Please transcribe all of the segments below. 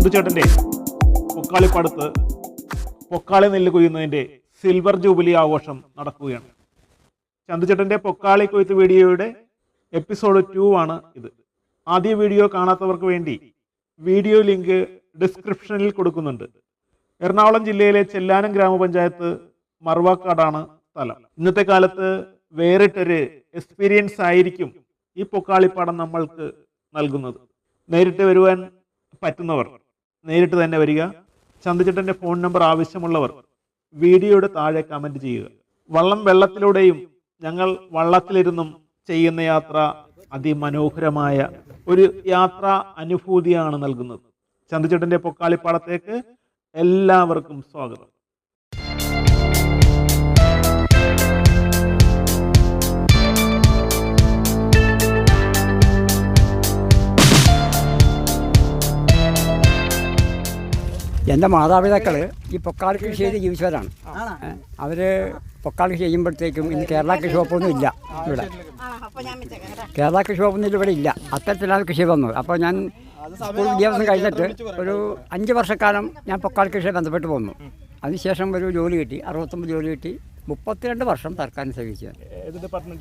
ചന്തുചേട്ടന്റെ പൊക്കാളിപ്പടുത്ത് പൊക്കാളി നെല്ല് കൊയ്യുന്നതിന്റെ silver jubilee ആഘോഷം നടക്കുകയാണ്. ചന്തുചേട്ടന്റെ പൊക്കാളി കൊയ്ത്ത് വീഡിയോയുടെ എപ്പിസോഡ് ടു ആണ് ഇത്. ആദ്യ വീഡിയോ കാണാത്തവർക്ക് വേണ്ടി വീഡിയോ ലിങ്ക് ഡിസ്ക്രിപ്ഷനിൽ കൊടുക്കുന്നുണ്ട്. എറണാകുളം ജില്ലയിലെ ചെല്ലാനം ഗ്രാമപഞ്ചായത്ത് മറുവാക്കാടാണ് സ്ഥലം. ഇന്നത്തെ കാലത്ത് വേറിട്ടൊരു എക്സ്പീരിയൻസ് ആയിരിക്കും ഈ പൊക്കാളിപ്പാടം നമ്മൾക്ക് നൽകുന്നത്. നേരിട്ട് വരുവാൻ പറ്റുന്നവർ നേരിട്ട് തന്നെ വരിക. ചന്തുചേട്ടന്റെ ഫോൺ നമ്പർ ആവശ്യമുള്ളവർ വീഡിയോയുടെ താഴെ കമന്റ് ചെയ്യുക. വള്ളം വെള്ളത്തിലൂടെയും ഞങ്ങൾ വള്ളത്തിലിരുന്നും ചെയ്യുന്ന യാത്ര അതിമനോഹരമായ ഒരു യാത്രാ അനുഭൂതിയാണ് നൽകുന്നത്. ചന്തുചേട്ടന്റെ പൊക്കാളിപ്പാടത്തേക്ക് എല്ലാവർക്കും സ്വാഗതം. എന്റെ മാതാപിതാക്കൾ ഈ പൊക്കാൾ കൃഷി ചെയ്ത് ജീവിച്ചവരാണ്. അവർ പൊക്കാളി കൃഷി ചെയ്യുമ്പോഴത്തേക്കും ഇന്ന് കേരള കൃഷി വകുപ്പൊന്നും ഇല്ല ഇവിടെ. കേരള കൃഷി വകുപ്പൊന്നും ഇവിടെ ഇല്ല. അത്തരത്തിലാണ് കൃഷി വന്നത് അപ്പോൾ ഞാൻ സ്കൂൾ വിദ്യാഭ്യാസം കഴിഞ്ഞിട്ട് ഒരു അഞ്ച് വർഷക്കാലം ഞാൻ പൊക്കാൾ കൃഷിയെ ബന്ധപ്പെട്ട് പോന്നു. അതിനുശേഷം ഒരു ജോലി കിട്ടി അറുപത്തൊമ്പത് ജോലി കിട്ടി. മുപ്പത്തിരണ്ട് വർഷം സർക്കാരിന് സേവിച്ചു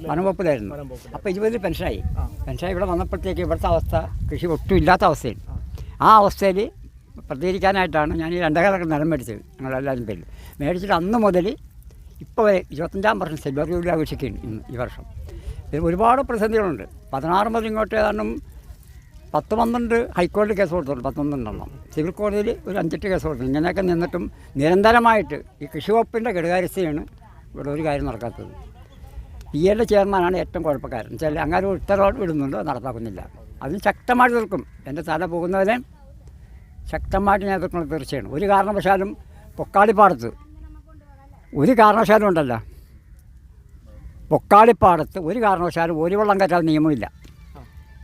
വനംവകുപ്പിലായിരുന്നു. അപ്പോൾ ഇരുപതിൽ പെൻഷനായി. പെൻഷനായി ഇവിടെ വന്നപ്പോഴത്തേക്ക് ഇവിടുത്തെ അവസ്ഥ കൃഷി ഒട്ടും ഇല്ലാത്ത അവസ്ഥയാണ് ആ അവസ്ഥയിൽ പ്രതികരിക്കാനായിട്ടാണ് ഞാൻ ഈ രണ്ടേക്കറൊക്കെ നിലം മേടിച്ചത് ഞങ്ങളെല്ലാവരും പേരിൽ. മേടിച്ചിട്ട് അന്ന് മുതൽ ഇപ്പോൾ വരെ ഇരുപത്തഞ്ചാം വർഷം സിൽവർ ജൂലി ആഘോഷിക്കുകയാണ് ഇന്ന് ഈ വർഷം. ഇതിൽ ഒരുപാട് പ്രതിസന്ധികളുണ്ട്. പതിനാറ് മുതൽ ഇങ്ങോട്ട് ഏതാണ്ടും പത്ത് പന്ത്രണ്ട് ഹൈക്കോടതി കേസ് കൊടുത്തിട്ടുണ്ട് പത്തൊന്നെണ്ണം സിവിൽ കോടതിയിൽ ഒരു അഞ്ചെട്ട് കേസ് കൊടുത്തിട്ടുണ്ട്. ഇങ്ങനെയൊക്കെ നിന്നിട്ടും നിരന്തരമായിട്ട് ഈ കൃഷി വകുപ്പിന്റെ ഘടകാരസ്ഥയാണ് ഇവിടെ ഒരു കാര്യം നടക്കാത്തത്. പി എയുടെ ചെയർമാനാണ് ഏറ്റവും കുഴപ്പക്കാരൻ. വെച്ചാൽ അങ്ങനെ ഒരു ഉത്തരവ് വിടുന്നുണ്ട് നടപ്പാക്കുന്നില്ല. അതിന് ശക്തമായിട്ട് നിൽക്കും എന്റെ തല പോകുന്നവരെ ശക്തമായിട്ട് നേതൃത്വങ്ങൾ തീർച്ചയാണ് ഒരു കാരണവശാലും പൊക്കാളിപ്പാടത്ത് ഒരു കാരണവശാലും ഉണ്ടല്ല. പൊക്കാളിപ്പാടത്ത് ഒരു കാരണവശാലും ഒരു വെള്ളം കയറ്റാൻ നിയമമില്ല.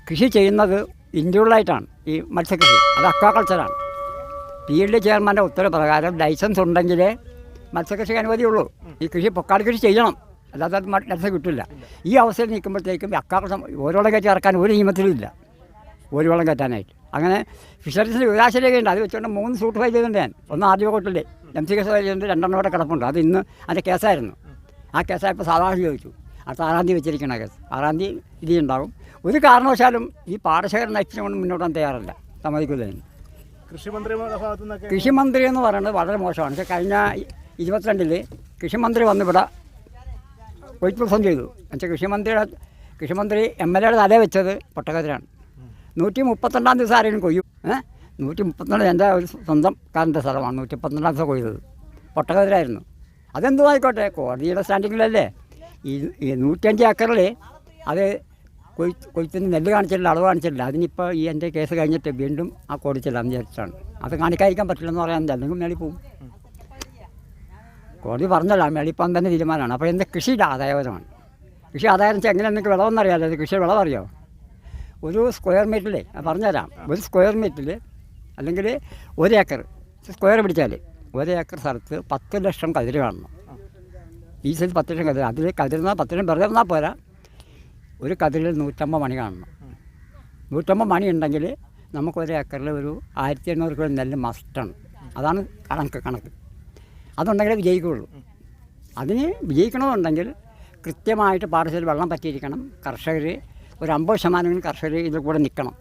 കൃഷി ചെയ്യുന്നത് ഇൻഡിവിജ്വലായിട്ടാണ് ഈ മത്സ്യകൃഷി. അത് അക്വാകൾച്ചറാണ്. പി എൽ ഡി ചെയർമാന്റെ ഉത്തരവ് പ്രകാരം ലൈസൻസ് ഉണ്ടെങ്കിലേ മത്സ്യകൃഷിക്ക് അനുമതിയുള്ളൂ. ഈ കൃഷി പൊക്കാളി കൃഷി ചെയ്യണം. അല്ലാതെ അത് ലൈസൻസ് കിട്ടില്ല ഈ അവസരം നിൽക്കുമ്പോഴത്തേക്കും അക്വാകൾച്ചർ ഓരോളം കയറ്റി ഇറക്കാൻ ഒരു നിയമത്തിലും ഇല്ല. ഒരു വെള്ളം കയറ്റാനായിട്ട് അങ്ങനെ ഫിഷറീസിന് ഉണ്ട് അത് വെച്ചുകൊണ്ട് മൂന്ന് സൂട്ട് ഫയൽ ചെയ്തിട്ടുണ്ട് ഞാൻ. ഒന്ന് ആദ്യ കോട്ടിൽ എം സി കേസ് ഫയൽ ചെയ്തിട്ട് രണ്ടെണ്ണം കൂടെ കിടപ്പുണ്ട്. അത് ഇന്ന് അതിന്റെ കേസായിരുന്നു. ആ കേസായപ്പോൾ സാധാരണ ചോദിച്ചു. അടുത്ത ആറാം തീയതി വെച്ചിരിക്കണ കേസ്. ആറാം തീയതി ഇതി ഉണ്ടാകും ഒരു കാരണവശാലും ഈ പാടശേഖരം നയിച്ചുകൊണ്ട് മുന്നോട്ട് മുന്നോട്ടാൻ തയ്യാറല്ല. സമ്മതിക്കുന്നതിന് കൃഷിമന്ത്രി എന്ന് പറയുന്നത് വളരെ മോശമാണ്. പക്ഷേ കഴിഞ്ഞ ഇരുപത്തിരണ്ടിൽ കൃഷിമന്ത്രി വന്നിവിടെ കൊയ്ത്തുത്സവം ചെയ്തു. എന്നുവെച്ചാൽ കൃഷിമന്ത്രിയുടെ കൃഷിമന്ത്രി എം എൽ എയുടെ തലേ വെച്ചത് പൊട്ടക്കതിരാണ്. നൂറ്റി മുപ്പത്തിരണ്ടാം ദിവസം ആരെങ്കിലും കൊയ്യും? ഏഹ് നൂറ്റി മുപ്പത്തിരണ്ട് എന്റെ ഒരു സ്വന്തം കാരന്റെ സ്ഥലമാണ്. നൂറ്റി മുപ്പത്തിരണ്ടാം ദിവസം കൊയ്തത്. പൊട്ടക്കതിരായിരുന്നു അതെന്തും ആയിക്കോട്ടെ കോടതിയുടെ സ്റ്റാൻഡിങ്ങിലല്ലേ? ഈ നൂറ്റഞ്ച് ഏക്കറിൽ അത് കൊയ് കൊയ്ത്തിന് നെല്ല് കാണിച്ചിട്ടില്ല അളവ് കാണിച്ചിട്ടില്ല. അതിനിപ്പോൾ ഈ എന്റെ കേസ് കഴിഞ്ഞിട്ട് വീണ്ടും ആ കോടതി ചെല്ലാമെന്ന് വിചാരിച്ചിട്ടാണ് അത് കാണിക്കാതിരിക്കാൻ പറ്റില്ലെന്ന് പറയാൻ അല്ലെങ്കിൽ മേളിൽ പോകും കോടതി പറഞ്ഞല്ലോ മേളിപ്പം തന്നെ തീരുമാനമാണ്. അപ്പോൾ എന്റെ കൃഷിയുടെ ആദായപരമാണ്? കൃഷി ആദായം വെച്ചാൽ എങ്ങനെ നിങ്ങൾക്ക് വിളവെന്നറിയാമല്ലോ. അത് കൃഷി വിളവറിയോ? ഒരു സ്ക്വയർ മീറ്ററിൽ ഞാൻ പറഞ്ഞുതരാം. ഒരു സ്ക്വയർ മീറ്ററിൽ അല്ലെങ്കിൽ ഒരു ഏക്കർ സ്ക്വയർ പിടിച്ചാൽ ഒരു ഏക്കർ സ്ഥലത്ത് പത്ത് ലക്ഷം കതിര് കാണണം. ഈ സൈസ് പത്ത് ലക്ഷം കതിര് അതിൽ കതിരുന്നാൽ പത്ത് ലക്ഷം വെറുതെ വന്നാൽ പോരാ. ഒരു കതിരിൽ നൂറ്റമ്പത് മണി കാണണം. നൂറ്റമ്പത് മണി ഉണ്ടെങ്കിൽ നമുക്ക് ഒരു ഏക്കറിൽ ഒരു ആയിരത്തി എണ്ണൂറ് കിലോ നെല്ല് മസ്റ്റാണ് അതാണ് കണക്ക് കണക്ക്. അതുണ്ടെങ്കിലേ വിജയിക്കുകയുള്ളൂ. അതിന് വിജയിക്കണമെന്നുണ്ടെങ്കിൽ കൃത്യമായിട്ട് പാടശേരി വെള്ളം പറ്റിയിരിക്കണം. കർഷകർ ഒരു അമ്പത് ശതമാനം കർഷകർ ഇതിൽ കൂടെ നിൽക്കണം.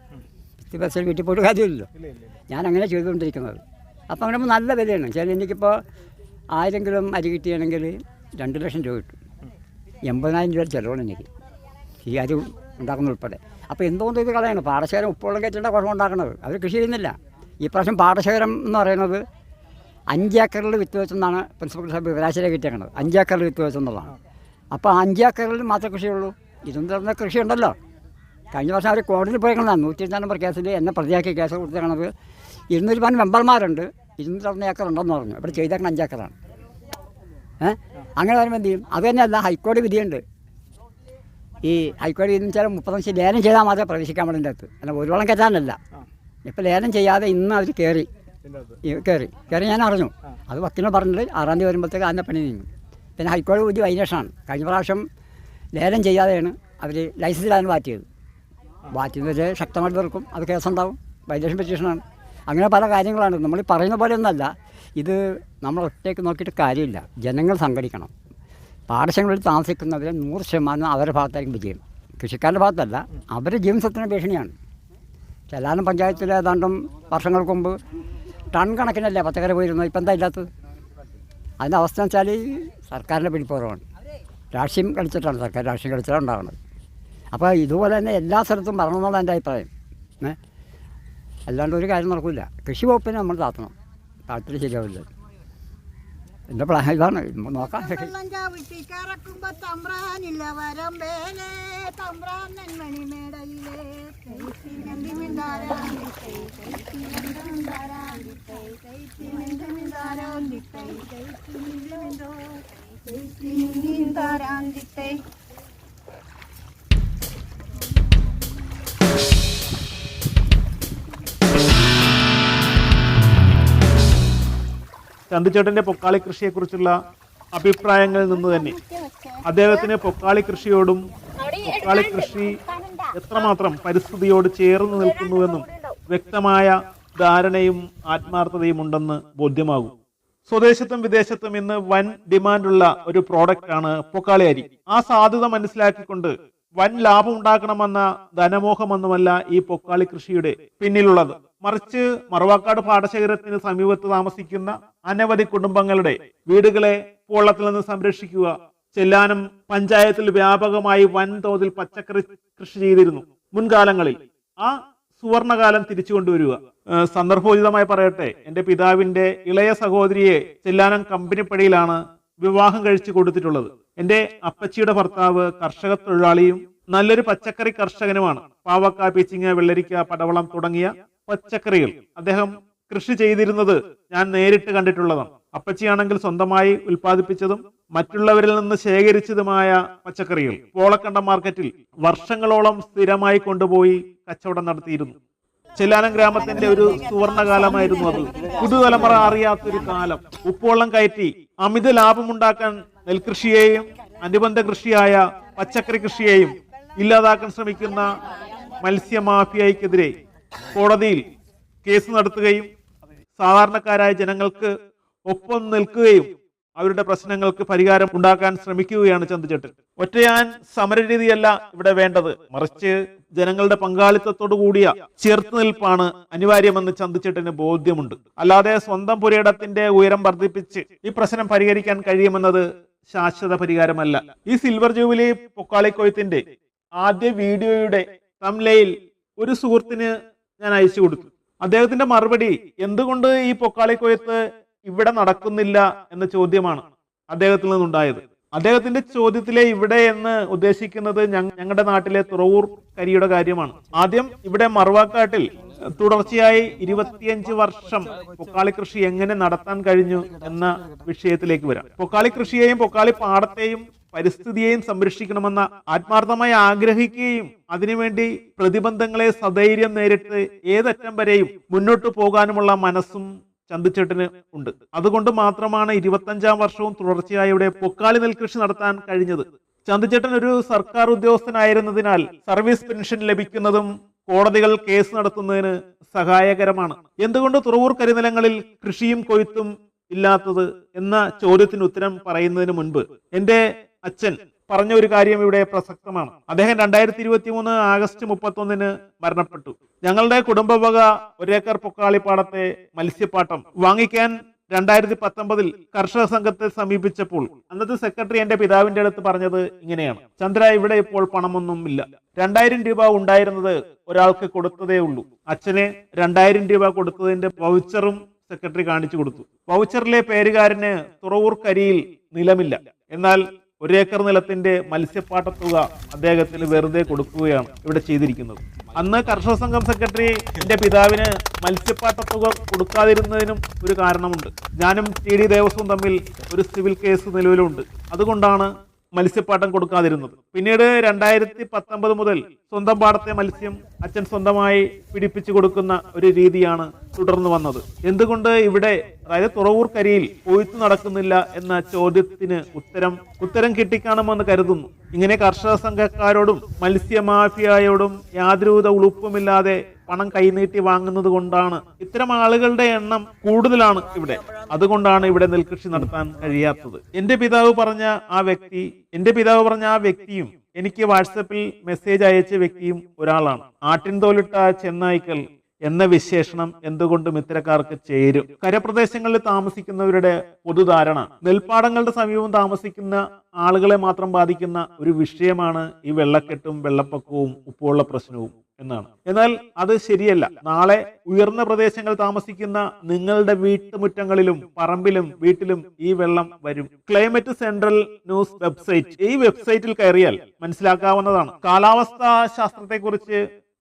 പൈസയിൽ വീട്ടിൽ പോയിട്ട് കാര്യമില്ലല്ലോ. ഞാൻ അങ്ങനെ ചെയ്തുകൊണ്ടിരിക്കുന്നത്. അപ്പോൾ അങ്ങനെ നല്ല വിലയാണ്. ചില എനിക്കിപ്പോൾ ആയിരം കിലോ അരി കിട്ടിയാണെങ്കിൽ രണ്ട് ലക്ഷം രൂപ കിട്ടും. എൺപതിനായിരം രൂപ ചിലവാണ് എനിക്ക്. ഈ അരി ഉണ്ടാക്കുന്ന ഉൾപ്പെടെ. അപ്പോൾ എന്തുകൊണ്ട് ഇത് കളയണം? പാടശേഖരം ഉപ്പുവെള്ളം കയറ്റേണ്ട കുറവ് ഉണ്ടാക്കുന്നത് അവർ കൃഷി ചെയ്യുന്നില്ല. ഈ പ്രാവശ്യം പാടശേഖരം എന്ന് പറയുന്നത് അഞ്ച് ഏക്കറിൽ വിത്ത് വെച്ചെന്നാണ് പ്രിൻസിപ്പൽ സാഹിബ് വിവരാശിലെ കിട്ടിയേക്കുന്നത് അഞ്ച് ഏക്കറിൽ വിത്ത് വെച്ചെന്നുള്ളതാണ്. അപ്പോൾ അഞ്ച് ഏക്കറിൽ മാത്രമേ കൃഷിയുള്ളൂ. ഇതും കൃഷി ഉണ്ടല്ലോ കഴിഞ്ഞ വർഷം അവർ കോടതിയിൽ പോയേക്കുന്നതാണ് നൂറ്റി ഇരുപത്തി നമ്പർ കേസിൽ എന്നെ പ്രതിയാക്കി കേസ് കൊടുത്തേക്കണത്. ഇരുന്നൂറ്റി പതിനൊന്ന് മെമ്പർമാരുണ്ട് ഇരുന്നൂറ്റി ഏക്കർ ഉണ്ടെന്ന് പറഞ്ഞു. ഇവിടെ ചെയ്തേക്കണം അഞ്ച് ഏക്കറാണ്. ഏഹ് അങ്ങനെ വരുമ്പോൾ എന്ത് ചെയ്യും? അത് തന്നെയല്ല ഹൈക്കോടതി വിധിയുണ്ട്. ഈ ഹൈക്കോടതി എന്ന് വെച്ചാൽ മുപ്പത്തഞ്ച് ലേലം ചെയ്താൽ മാത്രമേ പ്രവേശിക്കാൻ പാടിന്റെ അകത്ത് അല്ല ഒരു വളം കയറ്റാനല്ല ഇപ്പോൾ ലേലം ചെയ്യാതെ ഇന്ന് അവർ കയറി കയറി കയറി ഞാൻ അറിഞ്ഞു. അത് വക്കീലിനെ പറഞ്ഞിട്ട് ആറാം തീയതി വരുമ്പോഴത്തേക്ക് അതിന്റെ പണി നീങ്ങി. പിന്നെ ഹൈക്കോടതി വിധി വൈലേഷനാണ് കഴിഞ്ഞ പ്രാവശ്യം ലേലം ചെയ്യാതെയാണ് അവർ ലൈസൻസിലാണ് മാറ്റിയത്. വെച്ചാൽ ശക്തമായിട്ട് തീർക്കും. അത് കേസുണ്ടാവും വൈലേഷൻ പെറ്റീഷനാണ് അങ്ങനെ പല കാര്യങ്ങളാണ്. നമ്മൾ ഈ പറയുന്ന പോലെ ഒന്നല്ല. ഇത് നമ്മൾ ഒറ്റയ്ക്ക് നോക്കിയിട്ട് കാര്യമില്ല. ജനങ്ങൾ സംഘടിക്കണം. പാടശങ്ങളിൽ താമസിക്കുന്നവരെ നൂറ് ശതമാനം അവരുടെ ഭാഗത്തായിരിക്കും വിജയം. കൃഷിക്കാരുടെ ഭാഗത്തല്ല. അവരുടെ ജീവസത്തിന് ഭീഷണിയാണ്. ചെല്ലാനം പഞ്ചായത്തിൽ ഏതാണ്ടും വർഷങ്ങൾക്ക് മുമ്പ് ടൺ കണക്കിനല്ലേ പച്ചക്കറി പോയിരുന്നു ഇപ്പം എന്താ ഇല്ലാത്തത്? അതിന്റെ അവസ്ഥ എന്ന് വെച്ചാൽ സർക്കാരിന്റെ പിടിപ്പുറവാണ്. രാഷ്ട്രീയം കളിച്ചിട്ടാണ് സർക്കാർ രാഷ്ട്രീയം കളിച്ചിട്ടാണ് ഉണ്ടാകുന്നത് അപ്പോൾ ഇതുപോലെ തന്നെ എല്ലാ സ്ഥലത്തും വരണമെന്നുള്ള എന്റെ അഭിപ്രായം ഏ അല്ലാണ്ട് ഒരു കാര്യം നടക്കില്ല കൃഷി വകുപ്പിനെ നമ്മൾ താത്തണം താത്തിൽ ശരിയാവില്ല എന്റെ പ്ലാൻ ഇതാണ് നോക്കാം തമ്പ്രാനില്ല ചന്തുചേട്ടന്റെ പൊക്കാളി കൃഷിയെക്കുറിച്ചുള്ള അഭിപ്രായങ്ങളിൽ നിന്ന് തന്നെ. അദ്ദേഹത്തിന് പൊക്കാളി കൃഷിയോടും പൊക്കാളി കൃഷി എത്രമാത്രം പരിസ്ഥിതിയോട് ചേർന്ന് നിൽക്കുന്നുവെന്നും വ്യക്തമായ ധാരണയും ആത്മാർത്ഥതയും ഉണ്ടെന്ന് ബോധ്യമാകും. സ്വദേശത്തും വിദേശത്തും ഇന്ന് വൻ ഡിമാൻഡുള്ള ഒരു പ്രോഡക്റ്റാണ് പൊക്കാളി അരി. ആ സാധ്യത മനസ്സിലാക്കിക്കൊണ്ട് വൻ ലാഭം ഉണ്ടാക്കണമെന്ന ധനമോഹമൊന്നുമല്ല ഈ പൊക്കാളി കൃഷിയുടെ പിന്നിലുള്ളത്. മറിച്ച് മറവാക്കാട് പാടശേഖരത്തിന് സമീപത്ത് താമസിക്കുന്ന അനവധി കുടുംബങ്ങളുടെ വീടുകളെ പൊള്ളത്തിൽ നിന്ന് സംരക്ഷിക്കുക ചെല്ലാനം പഞ്ചായത്തിൽ വ്യാപകമായി വൻതോതിൽ പച്ചക്കറി കൃഷി ചെയ്തിരുന്നു. മുൻകാലങ്ങളിൽ ആ സുവർണകാലം തിരിച്ചു കൊണ്ടുവരിക. സന്ദർഭോചിതമായി പറയട്ടെ എന്റെ പിതാവിന്റെ ഇളയ സഹോദരിയെ ചെല്ലാനം കമ്പനിപ്പടിയിലാണ് വിവാഹം കഴിച്ചു കൊടുത്തിട്ടുള്ളത്. എന്റെ അപ്പച്ചിയുടെ ഭർത്താവ് കർഷക തൊഴിലാളിയും നല്ലൊരു പച്ചക്കറി കർഷകനുമാണ്. പാവക്ക പീച്ചിങ്ങ വെള്ളരിക്ക പടവളം തുടങ്ങിയ പച്ചക്കറികൾ. അദ്ദേഹം കൃഷി ചെയ്തിരുന്നത് ഞാൻ നേരിട്ട് കണ്ടിട്ടുള്ളതാണ്. അപ്പച്ചിയാണെങ്കിൽ സ്വന്തമായി ഉൽപ്പാദിപ്പിച്ചതും മറ്റുള്ളവരിൽ നിന്ന് ശേഖരിച്ചതുമായ പച്ചക്കറികൾ. പോളക്കണ്ട മാർക്കറ്റിൽ വർഷങ്ങളോളം സ്ഥിരമായി കൊണ്ടുപോയി കച്ചവടം നടത്തിയിരുന്നു. ചെല്ലാനം ഗ്രാമത്തിന്റെ ഒരു സുവർണകാലമായിരുന്നു അത്. പുതുതലമുറ അറിയാത്തൊരു കാലം. ഉപ്പുവെള്ളം കയറ്റി അമിത ലാഭമുണ്ടാക്കാൻ നെൽകൃഷിയെയും അനുബന്ധ കൃഷിയായ പച്ചക്കറി കൃഷിയെയും ഇല്ലാതാക്കാൻ ശ്രമിക്കുന്ന മത്സ്യമാഫിയയ്ക്കെതിരെ കോടതിയിൽ കേസ് നടത്തുകയും സാധാരണക്കാരായ ജനങ്ങൾക്ക് ഒപ്പം നിൽക്കുകയും അവരുടെ പ്രശ്നങ്ങൾക്ക് പരിഹാരം ഉണ്ടാക്കാൻ ശ്രമിക്കുകയാണ് ചന്തുചേട്ടൻ ഒറ്റയാൻ സമരരീതിയല്ല ഇവിടെ വേണ്ടത്. മറിച്ച് ജനങ്ങളുടെ പങ്കാളിത്തത്തോടു കൂടിയ ചേർത്ത് നിൽപ്പാണ് അനിവാര്യമെന്ന് ചന്തുചേട്ടന് ബോധ്യമുണ്ട്. അല്ലാതെ സ്വന്തം പുരയിടത്തിന്റെ ഉയരം വർദ്ധിപ്പിച്ച് ഈ പ്രശ്നം പരിഹരിക്കാൻ കഴിയുമെന്നത് ശാശ്വത പരിഹാരമല്ല ഈ സിൽവർ ജൂബിലി പൊക്കാളിക്കൊയ്ത്തിന്റെ ആദ്യ വീഡിയോയുടെ തംലയിൽ ഒരു സുഹൃത്തിന് ഞാൻ അയച്ചു കൊടുത്തു. അദ്ദേഹത്തിന്റെ മറുപടി എന്തുകൊണ്ട് ഈ പൊക്കാളിക്കൊയ്ത്ത് ഇവിടെ നടക്കുന്നില്ല? എന്ന ചോദ്യമാണ് അദ്ദേഹത്തിൽ നിന്നുണ്ടായത്. അദ്ദേഹത്തിന്റെ ചോദ്യത്തിലെ ഇവിടെ എന്ന് ഉദ്ദേശിക്കുന്നത് ഞങ്ങളുടെ നാട്ടിലെ തുറവൂർ കരിയുടെ കാര്യമാണ്. ആദ്യം ഇവിടെ മറുവാക്കാട്ടിൽ തുടർച്ചയായി ഇരുപത്തിയഞ്ച് വർഷം പൊക്കാളി കൃഷി എങ്ങനെ നടത്താൻ കഴിഞ്ഞു എന്ന വിഷയത്തിലേക്ക് വരാം. പൊക്കാളി കൃഷിയെയും പൊക്കാളി പാടത്തെയും പരിസ്ഥിതിയെയും സംരക്ഷിക്കണമെന്ന ആത്മാർത്ഥമായി ആഗ്രഹിക്കുകയും അതിനുവേണ്ടി പ്രതിബന്ധങ്ങളെ സധൈര്യം നേരിട്ട് ഏതറ്റം വരെയും മുന്നോട്ട് പോകാനുമുള്ള മനസ്സും ചന്തുച്ചേട്ടന് ഉണ്ട്. അതുകൊണ്ട് മാത്രമാണ് ഇരുപത്തഞ്ചാം വർഷവും തുടർച്ചയായി ഇവിടെ പൊക്കാളി നെൽകൃഷി നടത്താൻ കഴിഞ്ഞത്. ചന്തുച്ചേട്ടൻ ഒരു സർക്കാർ ഉദ്യോഗസ്ഥനായിരുന്നതിനാൽ സർവീസ് പെൻഷൻ ലഭിക്കുന്നതും കോടതികൾ കേസ് നടത്തുന്നതിന് സഹായകരമാണ്. എന്തുകൊണ്ട് തുറവൂർ കരിനിലങ്ങളിൽ കൃഷിയും കൊയ്ത്തും ഇല്ലാത്തത് എന്ന ചോദ്യത്തിന് ഉത്തരം പറയുന്നതിന് മുൻപ് എന്റെ അച്ഛൻ പറഞ്ഞ ഒരു കാര്യം ഇവിടെ പ്രസക്തമാണ്. അദ്ദേഹം രണ്ടായിരത്തി ഇരുപത്തി മൂന്ന് ആഗസ്റ്റ് മുപ്പത്തൊന്നിന് മരണപ്പെട്ടു. ഞങ്ങളുടെ കുടുംബവക ഒരേക്കർ പൊക്കാളിപ്പാടത്തെ മത്സ്യപ്പാട്ടം വാങ്ങിക്കാൻ രണ്ടായിരത്തി പത്തൊമ്പതിൽ കർഷക സംഘത്തെ സമീപിച്ചപ്പോൾ അന്നത്തെ സെക്രട്ടറി എന്റെ പിതാവിന്റെ അടുത്ത് പറഞ്ഞത് ഇങ്ങനെയാണ്. ചന്ദ്ര ഇവിടെ ഇപ്പോൾ പണമൊന്നും ഇല്ല രണ്ടായിരം രൂപ ഉണ്ടായിരുന്നത് ഒരാൾക്ക് കൊടുത്തതേ ഉള്ളൂ. അച്ഛന് രണ്ടായിരം രൂപ കൊടുത്തതിന്റെ വൗച്ചറും സെക്രട്ടറി കാണിച്ചു കൊടുത്തു. വൗച്ചറിലെ പേരുകാരന് തുറവൂർക്കരിയിൽ നിലമില്ല. എന്നാൽ ഒരേക്കർ നിലത്തിന്റെ മത്സ്യപ്പാട്ട തുക അദ്ദേഹത്തിന് വെറുതെ കൊടുക്കുകയാണ് ഇവിടെ ചെയ്തിരിക്കുന്നത്. അന്ന് കർഷക സംഘം സെക്രട്ടറി എന്റെ പിതാവിന് മത്സ്യപ്പാട്ട തുക കൊടുക്കാതിരുന്നതിനും ഒരു കാരണമുണ്ട്. ഞാനും ടി ഡി ദേവസ്വം തമ്മിൽ ഒരു സിവിൽ കേസ് നിലവിലുണ്ട്. അതുകൊണ്ടാണ് മത്സ്യപ്പാട്ടം കൊടുക്കാതിരുന്നത്. പിന്നീട് രണ്ടായിരത്തി പത്തൊമ്പത് മുതൽ സ്വന്തം പാടത്തെ മത്സ്യം അച്ഛൻ സ്വന്തമായി പിടിപ്പിച്ചു കൊടുക്കുന്ന ഒരു രീതിയാണ് തുടർന്ന് വന്നത്. എന്തുകൊണ്ട് ഇവിടെ അതായത് തുറവൂർ കരിയിൽ കൊയ്ത്തു നടക്കുന്നില്ല എന്ന ചോദ്യത്തിന് ഉത്തരം ഉത്തരം കിട്ടിക്കാണുമെന്ന് കരുതുന്നു. ഇങ്ങനെ കർഷക സംഘക്കാരോടും മത്സ്യമാഫിയയോടും യാതൊരുവിധ ഉളുപ്പുമില്ലാതെ പണം കൈനീട്ടി വാങ്ങുന്നത് കൊണ്ടാണ് ഇത്തരം ആളുകളുടെ എണ്ണം കൂടുതലാണ് ഇവിടെ. അതുകൊണ്ടാണ് ഇവിടെ നെൽകൃഷി നടത്താൻ കഴിയാത്തത്. എന്റെ പിതാവ് പറഞ്ഞ ആ വ്യക്തി എന്റെ പിതാവ് പറഞ്ഞ ആ വ്യക്തിയും എനിക്ക് വാട്സപ്പിൽ മെസ്സേജ് അയച്ച വ്യക്തിയും ഒരാളാണ്. ആട്ടിൻ തോലിട്ട ചെന്നായ്ക്കൾ എന്ന വിശേഷണം എന്തുകൊണ്ടും ഇത്തരക്കാർക്ക് ചേരും. കരപ്രദേശങ്ങളിൽ താമസിക്കുന്നവരുടെ പൊതുധാരണ നെൽപ്പാടങ്ങളുടെ സമീപം താമസിക്കുന്ന ആളുകളെ മാത്രം ബാധിക്കുന്ന ഒരു വിഷയമാണ് ഈ വെള്ളക്കെട്ടും വെള്ളപ്പൊക്കവും ഉപ്പുള്ള പ്രശ്നവും എന്നാണ്. എന്നാൽ അത് ശരിയല്ല. നാളെ ഉയർന്ന പ്രദേശങ്ങൾ താമസിക്കുന്ന നിങ്ങളുടെ വീട്ടുമുറ്റങ്ങളിലും പറമ്പിലും വീട്ടിലും ഈ വെള്ളം വരും. ക്ലൈമറ്റ് സെൻട്രൽ ന്യൂസ് വെബ്സൈറ്റ് ഈ വെബ്സൈറ്റിൽ കയറിയാൽ മനസ്സിലാക്കാവുന്നതാണ്. കാലാവസ്ഥാ ശാസ്ത്രത്തെക്കുറിച്ച്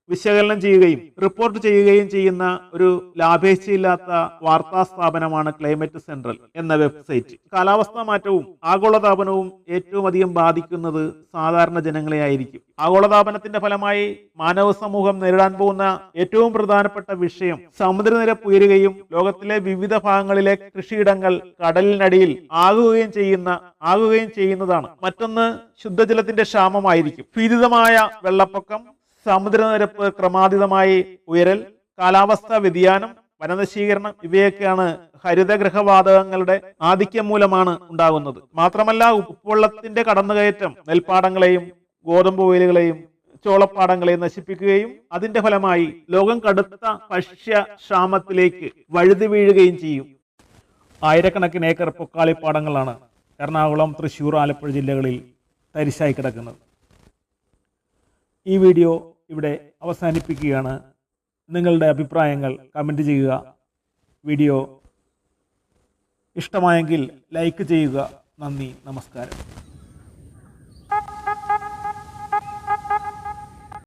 വിശകലനം ചെയ്യുകയും റിപ്പോർട്ട് ചെയ്യുകയും ചെയ്യുന്ന ഒരു ലാഭേച്ഛയില്ലാത്ത വാർത്താ സ്ഥാപനമാണ് ക്ലൈമറ്റ് സെൻട്രൽ എന്ന വെബ്സൈറ്റ്. കാലാവസ്ഥാ മാറ്റവും ആഗോളതാപനവും ഏറ്റവും അധികം ബാധിക്കുന്നത് സാധാരണ ജനങ്ങളെ ആയിരിക്കും. ആഗോളതാപനത്തിന്റെ ഫലമായി മാനവ സമൂഹം നേരിടാൻ പോകുന്ന ഏറ്റവും പ്രധാനപ്പെട്ട വിഷയം സമുദ്രനിരപ്പ് ഉയരുകയും ലോകത്തിലെ വിവിധ ഭാഗങ്ങളിലെ കൃഷിയിടങ്ങൾ കടലിനടിയിൽ ആകുകയും ചെയ്യുന്ന ആകുകയും ചെയ്യുന്നതാണ്. മറ്റൊന്ന് ശുദ്ധജലത്തിന്റെ ക്ഷാമമായിരിക്കും. ഭീതിതമായ വെള്ളപ്പൊക്കം സമുദ്രനിരപ്പ് ക്രമാതീതമായി ഉയരൽ കാലാവസ്ഥാ വ്യതിയാനം വനനശീകരണം ഇവയൊക്കെയാണ് ഹരിതഗൃഹവാതകങ്ങളുടെ ആധിക്യം മൂലമാണ് ഉണ്ടാകുന്നത്. മാത്രമല്ല ഉപ്പുവെള്ളത്തിന്റെ കടന്നുകയറ്റം നെൽപ്പാടങ്ങളെയും ഗോതമ്പ് വയലുകളെയും ചോളപ്പാടങ്ങളെ നശിപ്പിക്കുകയും അതിന്റെ ഫലമായി ലോകം കടുത്ത ഭക്ഷ്യ ക്ഷാമത്തിലേക്ക് വഴുതി വീഴുകയും ചെയ്യും. ആയിരക്കണക്കിന് ഏക്കർ പൊക്കാളിപ്പാടങ്ങളാണ് എറണാകുളം തൃശൂർ ആലപ്പുഴ ജില്ലകളിൽ തരിശായി കിടക്കുന്നത്. ഈ വീഡിയോ ഇവിടെ അവസാനിപ്പിക്കുകയാണ്. നിങ്ങളുടെ അഭിപ്രായങ്ങൾ കമന്റ് ചെയ്യുക. വീഡിയോ ഇഷ്ടമായെങ്കിൽ ലൈക്ക് ചെയ്യുക. നന്ദി നമസ്കാരം.